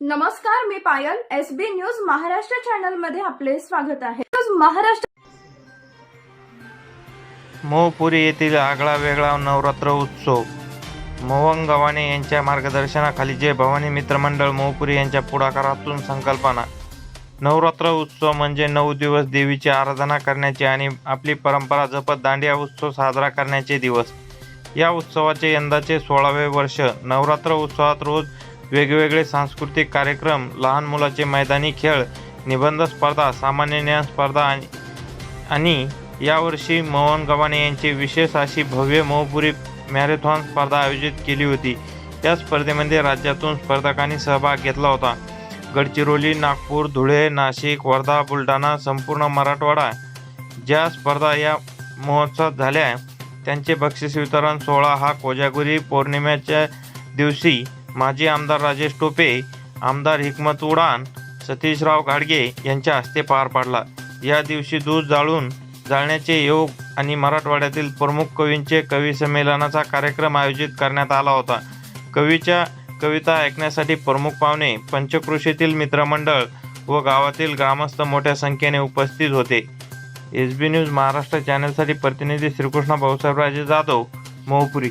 नमस्कार मी Payal. S B news Maharashtra चॅनलमध्ये आपले स्वागत आहे. महाराष्ट्र मोहपुरी येथील आगळा वेगळा नवरात्र उत्सव. मोहन गव्हाणे यांच्या मार्गदर्शनाखाली जय भवानी मित्रमंडळ मोहपुरी यांच्या पुढाकारातून संकल्पना. नवरात्र उत्सव म्हणजे नऊ दिवस देवीची आराधना करण्याचे आणि आपली परंपरा जपत दांडिया उत्सव साजरा करण्याचे दिवस. या उत्सवाचे यंदाचे सोळावे वर्ष नवरात्र उत्सवात रोज वेगवेगळे सांस्कृतिक कार्यक्रम लहान मुलाचे मैदानी खेळ निबंध स्पर्धा सामान्य ज्ञान स्पर्धा आणि यावर्षी मोहन गव्हाणे यांची विशेष अशी भव्य मोहपुरी मॅरेथॉन स्पर्धा आयोजित केली होती. या स्पर्धेमध्ये राज्यातून स्पर्धकांनी सहभाग घेतला होता. गडचिरोली नागपूर धुळे नाशिक वर्धा बुलढाणा संपूर्ण मराठवाडा ज्या स्पर्धा या महोत्सवात झाल्या त्यांचे बक्षीस वितरण सोहळा हा कोजागुरी पौर्णिमेच्या दिवशी माजी आमदार राजेश टोपे आमदार हिकमत उडान सतीशराव घाडगे यांच्या हस्ते पार पाडला. या दिवशी दूध जाळून जाळण्याचे योग आणि मराठवाड्यातील प्रमुख कवींचे कवी संमेलनाचा कार्यक्रम आयोजित करण्यात आला होता. कवीच्या कविता ऐकण्यासाठी प्रमुख पाहुणे पंचकृषीतील मित्रमंडळ व गावातील ग्रामस्थ मोठ्या संख्येने उपस्थित होते. एस बी न्यूज महाराष्ट्र चॅनलसाठी प्रतिनिधी श्रीकृष्ण भाऊसाहेबराजे जाधव मोहपुरी.